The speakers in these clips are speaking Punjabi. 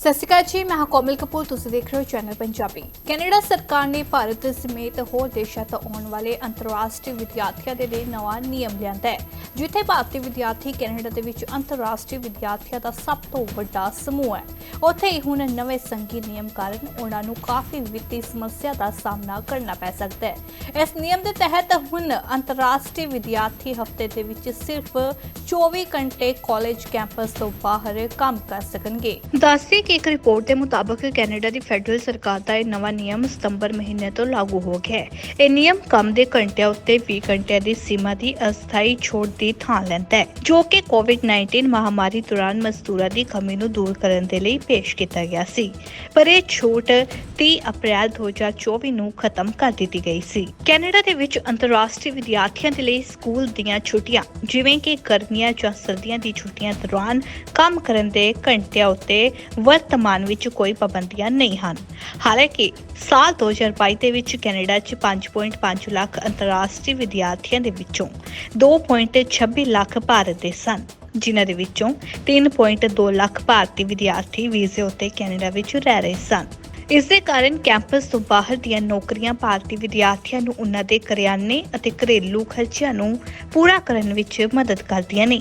ਸਤਿ ਸ਼੍ਰੀ ਅਕਾਲ ਜੀ, ਮੈਂ ਹਾਂ ਕੋਮਲ ਕਪੂਰ, ਤੁਸੀਂ ਦੇਖ ਰਹੇ ਹੋ ਚੈਨਲ ਪੰਜਾਬੀ। ਕੈਨੇਡਾ ਸਰਕਾਰ ਨੇ ਭਾਰਤ ਸਮੇਤ ਹੋਰ ਦੇਸ਼ਾਂ ਤੋਂ ਆਉਣ ਵਾਲੇ ਅੰਤਰਰਾਸ਼ਟਰੀ ਵਿਦਿਆਰਥੀਆਂ ਦੇ ਲਈ ਨਵਾਂ ਨਿਯਮ ਲਿਆਂਦਾ ਹੈ, ਜਿੱਥੇ ਭਾਰਤੀ ਵਿਦਿਆਰਥੀ ਕੈਨੇਡਾ ਦੇ ਵਿੱਚ ਅੰਤਰਰਾਸ਼ਟਰੀ ਵਿਦਿਆਰਥੀਆਂ ਦਾ ਸਭ ਤੋਂ ਵੱਡਾ ਸਮੂਹ ਹੈ। ਉੱਥੇ ਹੀ ਹੁਣ ਨਵੇਂ ਸੰਘੀ ਨਿਯਮ ਕਾਰਨ ਉਹਨਾਂ ਨੂੰ ਕਾਫੀ ਵਿੱਤੀ ਸਮੱਸਿਆ ਦਾ ਸਾਹਮਣਾ ਕਰਨਾ ਪੈ ਸਕਦਾ ਹੈ। ਇਸ ਨਿਯਮ ਦੇ ਤਹਿਤ ਹੁਣ ਅੰਤਰਰਾਸ਼ਟਰੀ ਵਿਦਿਆਰਥੀ ਹਫ਼ਤੇ ਦੇ ਵਿੱਚ ਸਿਰਫ 24 ਘੰਟੇ ਕਾਲਜ ਕੈਂਪਸ ਤੋਂ ਬਾਹਰ ਕੰਮ ਕਰ ਸਕਣਗੇ। ਦੱਸਦੇ ਕਿ ਇੱਕ ਰਿਪੋਰਟ ਦੇ ਮੁਤਾਬਕ ਕੈਨੇਡਾ ਦੀ ਫੈਡਰਲ ਸਰਕਾਰ ਦਾ ਇਹ ਨਵਾਂ ਨਿਯਮ ਸਤੰਬਰ ਮਹੀਨੇ ਤੋਂ ਲਾਗੂ ਹੋ ਗਿਆ ਹੈ। ਇਹ ਨਿਯਮ ਕੰਮ ਦੇ ਘੰਟਿਆਂ ਉੱਤੇ 20 ਘੰਟਿਆਂ ਦੀ ਸੀਮਾ ਦੀ ਅਸਥਾਈ ਛੋਟ ਦੀ ਥਾਂ ਲੈਂਦਾ ਹੈ, ਜੋ ਕਿ ਕੋਵਿਡ-19 ਮਹਾਮਾਰੀ ਦੌਰਾਨ ਮਜ਼ਦੂਰਾਂ ਦੀ ਕਮੀ ਨੂੰ ਦੂਰ ਕਰਨ ਦੇ ਲਈ ਪੇਸ਼ ਕੀਤਾ ਗਿਆ ਸੀ। ਪਰ ਇਹ ਛੋਟ 30 ਅਪ੍ਰੈਲ 2024 ਨੂੰ ਖਤਮ ਕਰ ਦਿੱਤੀ ਗਈ ਸੀ। ਕੈਨੇਡਾ ਦੇ ਵਿੱਚ ਅੰਤਰਰਾਸ਼ਟਰੀ ਵਿਦਿਆਰਥੀਆਂ ਦੇ ਲਈ ਸਕੂਲ ਦੀਆਂ ਛੁੱਟੀਆਂ, ਜਿਵੇਂ ਕਿ ਗਰਮੀਆਂ ਜਾਂ ਸਰਦੀਆਂ ਦੀ ਛੁੱਟੀਆਂ ਦੌਰਾਨ ਕੰਮ ਕਰਨ ਦੇ ਘੰਟਿਆਂ ਉੱਤੇ ਵਰਤਮਾਨ ਵਿੱਚ ਕੋਈ ਪਾਬੰਦੀਆਂ ਨਹੀਂ ਹਨ। ਹਾਲਾਂਕਿ, ਸਾਲ 2022 ਦੇ ਵਿੱਚ ਕੈਨੇਡਾ 'ਚ 5.5 ਲੱਖ ਅੰਤਰਰਾਸ਼ਟਰੀ ਵਿਦਿਆਰਥੀਆਂ ਦੇ ਵਿੱਚੋਂ 2.26 ਲੱਖ ਭਾਰਤ ਦੇ ਸਨ, ਜਿਨ੍ਹਾਂ ਦੇ ਵਿੱਚੋਂ 3.2 ਲੱਖ ਭਾਰਤੀ ਵਿਦਿਆਰਥੀ ਵੀਜ਼ੇ ਉੱਤੇ ਕੈਨੇਡਾ ਵਿੱਚ ਰਹਿ ਰਹੇ ਸਨ। ਇਸ ਦੇ ਕਾਰਨ ਕੈਂਪਸ ਤੋਂ ਬਾਹਰ ਦੀਆਂ ਨੌਕਰੀਆਂ ਭਾਰਤੀ ਵਿਦਿਆਰਥੀਆਂ ਨੂੰ ਉਹਨਾਂ ਦੇ ਕਰਿਆਨੇ ਅਤੇ ਘਰੇਲੂ ਖਰਚਿਆਂ ਨੂੰ ਪੂਰਾ ਕਰਨ ਵਿੱਚ ਮਦਦ ਕਰਦੀਆਂ ਨੇ,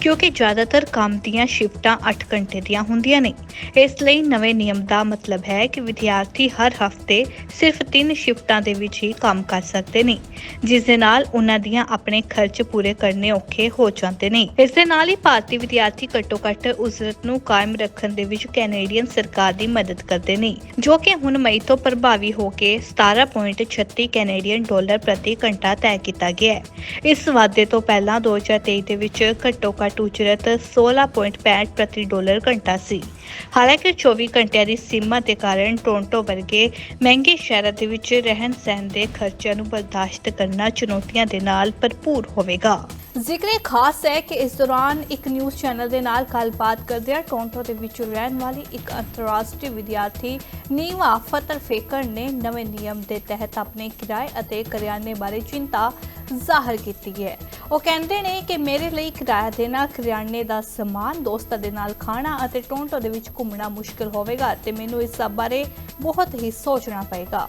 ਕਿਉਂਕਿ ਜ਼ਿਆਦਾਤਰ ਕੰਮ ਦੀਆਂ ਸ਼ਿਫਟਾਂ 8 ਘੰਟੇ ਦੀਆਂ ਹੁੰਦੀਆਂ ਨੇ। ਇਸ ਲਈ ਨਵੇਂ ਨਿਯਮ ਦਾ ਮਤਲਬ ਹੈ ਕਿ ਵਿਦਿਆਰਥੀ ਹਰ ਹਫ਼ਤੇ ਸਿਰਫ 3 ਸ਼ਿਫਟਾਂ ਦੇ ਵਿੱਚ ਹੀ ਕੰਮ ਕਰ ਸਕਦੇ ਨੇ, ਜਿਸ ਦੇ ਨਾਲ ਉਹਨਾਂ ਦੀਆਂ ਆਪਣੇ ਖਰਚ ਪੂਰੇ ਕਰਨੇ ਔਖੇ ਹੋ ਜਾਂਦੇ ਨੇ। ਇਸ ਦੇ ਨਾਲ ਹੀ ਭਾਰਤੀ ਵਿਦਿਆਰਥੀ ਘੱਟੋ-ਘੱਟ ਉਜਰਤ ਨੂੰ ਕਾਇਮ ਰੱਖਣ ਦੇ ਵਿੱਚ ਕੈਨੇਡੀਅਨ ਸਰਕਾਰ ਦੀ ਮਦਦ ਕਰਦੇ ਨੇ, ਜੋ ਕਿ ਹੁਣ ਮਈ ਤੋਂ ਪ੍ਰਭਾਵੀ ਹੋ ਕੇ 17.36 ਕੈਨੇਡੀਅਨ ਡਾਲਰ ਪ੍ਰਤੀ ਘੰਟਾ ਤੈਅ ਕੀਤਾ ਗਿਆ ਹੈ। ਇਸ ਵਾਧੇ ਤੋਂ ਪਹਿਲਾਂ 2023 ਦੇ ਵਿੱਚ ਘੱਟੋ-ਘੱਟ ਉਜਰਤ 16.65 ਪ੍ਰਤੀ ਡਾਲਰ ਘੰਟਾ ਸੀ। ਹਾਲਾਂਕਿ 24 ਘੰਟਿਆਂ ਦੀ ਸੀਮਾ ਦੇ ਕਾਰਨ ਟੋਰਾਂਟੋ ਵਰਗੇ ਮਹਿੰਗੇ ਸ਼ਹਿਰਾਂ ਦੇ ਵਿੱਚ ਰਹਿਣ ਸਹਿਣ ਦੇ ਖਰਚਿਆਂ ਨੂੰ ਬਰਦਾਸ਼ਤ ਕਰਨਾ ਚੁਣੌਤੀਆਂ ਦੇ ਨਾਲ ਭਰਪੂਰ ਹੋਵੇਗਾ। ਜ਼ਿਕਰ ਇਹ ਖਾਸ ਹੈ ਕਿ ਇਸ ਦੌਰਾਨ ਇੱਕ ਨਿਊਜ਼ ਚੈਨਲ ਦੇ ਨਾਲ ਗੱਲਬਾਤ ਕਰਦਿਆਂ ਟੋਰਾਂਟੋ ਦੇ ਵਿੱਚ ਰਹਿਣ ਵਾਲੀ ਇੱਕ ਅੰਤਰਰਾਸ਼ਟਰੀ ਵਿਦਿਆਰਥੀ ਨੀਵਾ ਫਤਰ ਫੇਕਰ ਨੇ ਨਵੇਂ ਨਿਯਮ ਦੇ ਤਹਿਤ ਆਪਣੇ ਕਿਰਾਏ ਅਤੇ ਕਰਿਆਨੇ ਬਾਰੇ ਚਿੰਤਾ ਜ਼ਾਹਰ ਕੀਤੀ ਹੈ। ਉਹ ਕਹਿੰਦੇ ਨੇ ਕਿ ਮੇਰੇ ਲਈ ਕਿਰਾਇਆ ਦੇਣਾ, ਕਰਿਆਨੇ ਦਾ ਸਮਾਨ, ਦੋਸਤਾਂ ਦੇ ਨਾਲ ਖਾਣਾ ਅਤੇ ਟੋਰਾਂਟੋ ਦੇ ਵਿੱਚ ਘੁੰਮਣਾ ਮੁਸ਼ਕਲ ਹੋਵੇਗਾ ਤੇ ਮੈਨੂੰ ਇਸ ਸਭ ਬਾਰੇ ਬਹੁਤ ਹੀ ਸੋਚਣਾ ਪਏਗਾ।